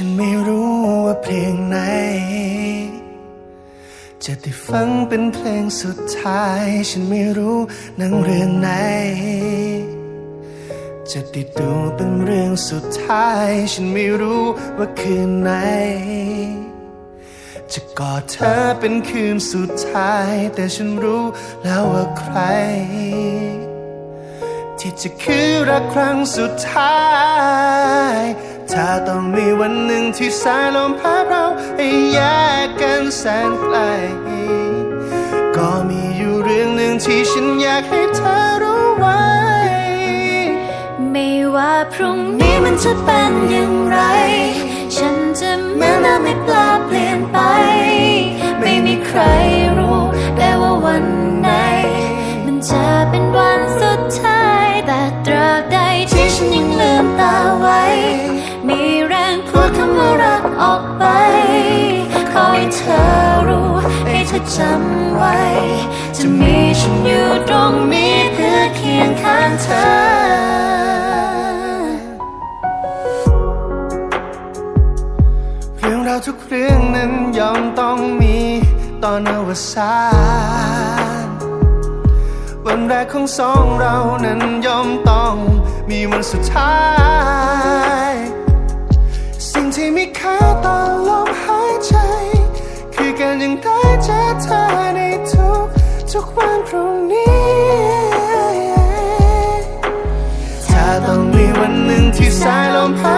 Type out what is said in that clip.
ฉันไม่รู้ว่าเพลงไหน จะได้ฟังเป็นเพลงสุดท้าย ฉันไม่รู้หนังเรื่องไหน จะได้ดูเป็นเรื่องสุดท้าย ฉันไม่รู้ว่าคืนไหน จะกอดเธอเป็นคืนสุดท้าย แต่ฉันรู้แล้วว่าใคร ที่จะคือรักครั้งสุดท้าย ถ้าต้องมีวัน ที่สายลมพัดเราให้แยกกันแสนไกล ก็มีอยู่เรื่องหนึ่งที่ฉันอยากให้เธอรู้ไว้ ไม่ว่าพรุ่งนี้มันจะเป็นอย่างไร ฉันจะเหมือนเดิมไม่เปลาเปลี่ยนไป ไม่มีใคร จำไว้ จะมีฉันอยู่ตรงนี้เพื่อเคียงข้างเธอเรื่องราวทุกเรื่องนั้นยอมต้องมีตอนอวสานวันแรกของสองเรานั้นยอมต้องมีวันสุดท้าย ยังได้เจอเธอในทุกทุกวันพรุ่งนี้ ถ้าต้องมีวันหนึ่งที่สายลมพัด